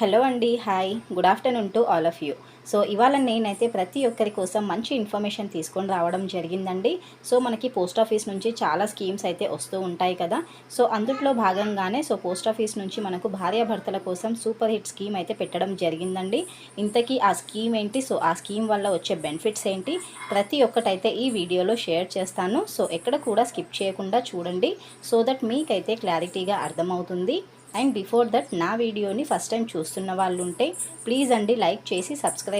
Hello అండి hi. Good afternoon to all of you. So ఇవాళ నేనైతే ప్రతి ఒక్కరి కోసం మంచి ఇన్ఫర్మేషన్ తీసుకొని రావడం జరిగిందండి. సో మనకి పోస్ట్ ఆఫీస్ నుంచి చాలా స్కీమ్స్ అయితే వస్తూ ఉంటాయి కదా. సో అందుట్లో భాగంగానే సో పోస్ట్ ఆఫీస్ నుంచి మనకు భార్యాభర్తల కోసం సూపర్ హిట్ స్కీమ్ అయితే పెట్టడం జరిగిందండి. ఇంతకీ ఆ స్కీమ్ ఏంటి? సో ఆ స్కీమ్ వల్ల వచ్చే బెనిఫిట్స్ ఏంటి? ప్రతి ఒక్కటైతే ఈ వీడియోలో షేర్ చేస్తాను. సో ఎక్కడ కూడా స్కిప్ చేయకుండా చూడండి. సో దట్ మీకైతే క్లారిటీగా అర్థమవుతుంది. అండ్ బిఫోర్ దట్ నా వీడియోని ఫస్ట్ టైం చూస్తున్న వాళ్ళు ఉంటే ప్లీజ్ అండి లైక్ చేసి సబ్స్క్రైబ్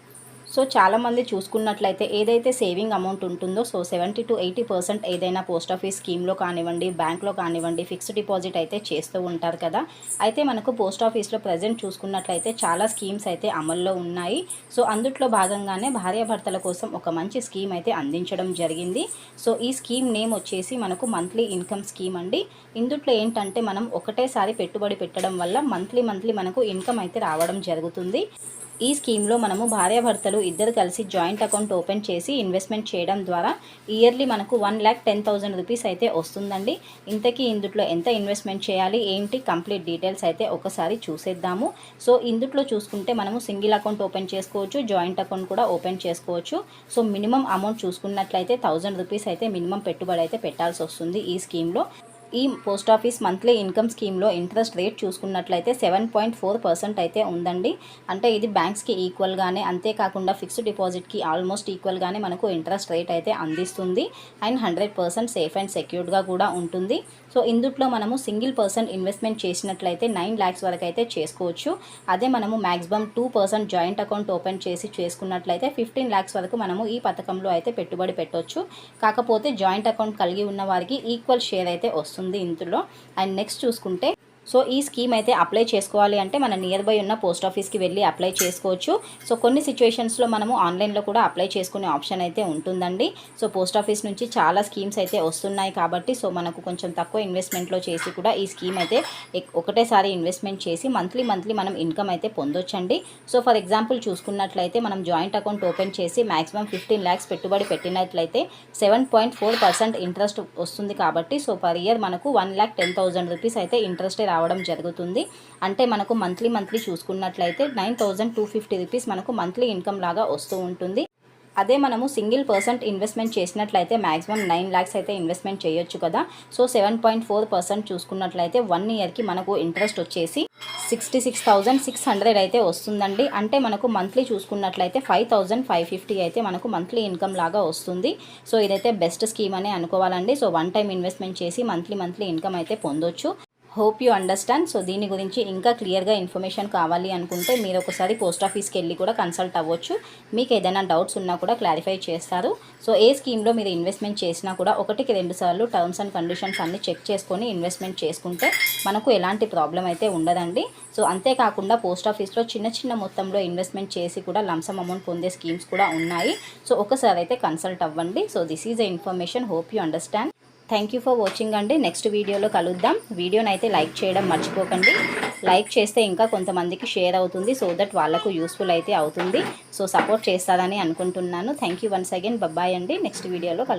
సో చాలామంది చూసుకున్నట్లయితే ఏదైతే సేవింగ్ అమౌంట్ ఉంటుందో so seventy to eighty percent ఏదైనా పోస్ట్ ఆఫీస్ స్కీమ్లో కానివ్వండి బ్యాంక్లో కానివ్వండి ఫిక్స్డ్ డిపాజిట్ అయితే చేస్తూ ఉంటారు కదా. అయితే మనకు పోస్ట్ ఆఫీస్లో ప్రజెంట్ చూసుకున్నట్లయితే చాలా స్కీమ్స్ అయితే అమల్లో ఉన్నాయి. సో అందుట్లో భాగంగానే భార్యాభర్తల కోసం ఒక మంచి స్కీమ్ అయితే అందించడం జరిగింది. సో ఈ స్కీమ్ నేమ్ వచ్చేసి మనకు మంత్లీ ఇన్కమ్ స్కీమ్ అండి. ఇందుట్లో ఏంటంటే మనం ఒకటేసారి పెట్టుబడి పెట్టడం వల్ల మంత్లీ మంత్లీ మనకు ఇన్కమ్ అయితే రావడం జరుగుతుంది. ఈ స్కీమ్లో మనము భార్యాభర్తలు ఇద్దరు కలిసి జాయింట్ అకౌంట్ ఓపెన్ చేసి ఇన్వెస్ట్మెంట్ చేయడం ద్వారా ఇయర్లీ మనకు one lakh ten thousand rupees అయితే వస్తుందండి. ఇంతకీ ఇందుట్లో ఎంత ఇన్వెస్ట్మెంట్ చేయాలి? ఏంటి? కంప్లీట్ డీటెయిల్స్ అయితే ఒకసారి చూసేద్దాము. సో ఇందుట్లో చూసుకుంటే మనము సింగిల్ అకౌంట్ ఓపెన్ చేసుకోవచ్చు జాయింట్ అకౌంట్ కూడా ఓపెన్ చేసుకోవచ్చు. సో మినిమం అమౌంట్ చూసుకున్నట్లయితే థౌజండ్ రూపీస్ అయితే మినిమం పెట్టుబడి అయితే పెట్టాల్సి వస్తుంది ఈ స్కీమ్లో. ఈ పోస్ట్ ఆఫీస్ మంత్లీ ఇన్కమ్ స్కీమ్లో ఇంట్రెస్ట్ రేట్ చూసుకున్నట్లయితే సెవెన్ పాయింట్ ఫోర్ పర్సెంట్ అయితే ఉందండి. అంటే ఇది బ్యాంక్స్కి ఈక్వల్గానే అంతేకాకుండా ఫిక్స్డ్ డిపాజిట్కి ఆల్మోస్ట్ ఈక్వల్గానే మనకు ఇంట్రెస్ట్ రేట్ అయితే అందిస్తుంది. And hundred percent safe and సెక్యూర్డ్గా కూడా ఉంటుంది. సో ఇందుట్లో మనము సింగిల్ పర్సన్ ఇన్వెస్ట్మెంట్ చేసినట్లయితే నైన్ ల్యాక్స్ వరకు అయితే చేసుకోవచ్చు. అదే మనము maximum two percent joint account open చేసి చేసుకున్నట్లయితే ఫిఫ్టీన్ ల్యాక్స్ వరకు మనము ఈ పథకంలో అయితే పెట్టుబడి పెట్టవచ్చు కాకపోతే జాయింట్ అకౌంట్ కలిగి ఉన్న వారికి ఈక్వల్ షేర్ అయితే వస్తుంది. ఇందులో. అండ్ నెక్స్ట్ చూసుకుంటే సో ఈ స్కీమ్ అయితే అప్లై చేసుకోవాలి అంటే మన నియర్ బై ఉన్న పోస్ట్ ఆఫీస్కి వెళ్ళి అప్లై చేసుకోవచ్చు. సో కొన్ని సిచ్యువేషన్స్లో మనము ఆన్లైన్లో కూడా అప్లై చేసుకునే ఆప్షన్ అయితే ఉంటుందండి. సో పోస్ట్ ఆఫీస్ నుంచి చాలా స్కీమ్స్ అయితే వస్తున్నాయి కాబట్టి సో మనకు కొంచెం తక్కువ ఇన్వెస్ట్మెంట్లో చేసి కూడా ఈ స్కీమ్ అయితే ఒకటేసారి ఇన్వెస్ట్మెంట్ చేసి మంత్లీ మంత్లీ మనం ఇన్కమ్ అయితే పొందొచ్చండి. సో ఫర్ ఎగ్జాంపుల్ చూసుకున్నట్లయితే మనం జాయింట్ అకౌంట్ ఓపెన్ చేసి మాక్సిమం ఫిఫ్టీన్ ల్యాక్స్ పెట్టుబడి పెట్టినట్లయితే seven point four percent interest వస్తుంది కాబట్టి సో పర్ ఇయర్ మనకు one lakh ten thousand rupees అయితే ఇంట్రెస్టే రావడం జరుగుతుంది. అంటే మనకు మంత్లీ మంత్లీ చూసుకున్నట్లయితే nine thousand two fifty rupees మనకు మంత్లీ ఇన్కమ్ లాగా వస్తూ ఉంటుంది. అదే మనము సింగిల్ పర్సెంట్ ఇన్వెస్ట్మెంట్ చేసినట్లయితే మాక్సిమం నైన్ ల్యాక్స్ అయితే ఇన్వెస్ట్మెంట్ చేయొచ్చు కదా. So seven point four percent చూసుకున్నట్లయితే వన్ ఇయర్కి మనకు ఇంట్రెస్ట్ వచ్చేసి sixty six thousand six hundred అయితే వస్తుందండి. అంటే మనకు మంత్లీ చూసుకున్నట్లయితే ఫైవ్ థౌజండ్ ఫైవ్ ఫిఫ్టీ అయితే మనకు మంత్లీ ఇన్కమ్ లాగా వస్తుంది. సో ఇదైతే బెస్ట్ స్కీమ్ అనే అనుకోవాలండి. సో వన్ టైం ఇన్వెస్ట్మెంట్ చేసి మంత్లీ మంత్లీ ఇన్కమ్ అయితే పొందొచ్చు. Hope you understand. సో దీని గురించి ఇంకా క్లియర్గా ఇన్ఫర్మేషన్ కావాలి అనుకుంటే మీరు ఒకసారి పోస్ట్ ఆఫీస్కి వెళ్ళి కూడా కన్సల్ట్ అవ్వచ్చు. మీకు ఏదైనా డౌట్స్ ఉన్నా కూడా క్లారిఫై చేస్తారు. సో ఏ స్కీమ్లో మీరు ఇన్వెస్ట్మెంట్ చేసినా కూడా ఒకటికి రెండు సార్లు టర్మ్స్ అండ్ కండిషన్స్ అన్నీ చెక్ చేసుకొని ఇన్వెస్ట్మెంట్ చేసుకుంటే మనకు ఎలాంటి ప్రాబ్లం అయితే ఉండదండి. సో అంతేకాకుండా పోస్ట్ ఆఫీస్లో చిన్న చిన్న మొత్తంలో ఇన్వెస్ట్మెంట్ చేసి కూడా లంసమ్ అమౌంట్ పొందే స్కీమ్స్ కూడా ఉన్నాయి. సో ఒకసారి అయితే కన్సల్ట్ అవ్వండి. So this is a information. Hope you understand. Thank you for watching అండి. నెక్స్ట్ వీడియోలో కలుద్దాం. వీడియోని అయితే లైక్ చేయడం మర్చిపోకండి. లైక్ చేస్తే ఇంకా కొంతమందికి షేర్ అవుతుంది. సో దట్ వాళ్ళకు యూస్ఫుల్ అయితే అవుతుంది. సో సపోర్ట్ చేస్తారని అనుకుంటున్నాను. Thank you once again bye bye అండి. నెక్స్ట్ వీడియోలో కలుద్దాం.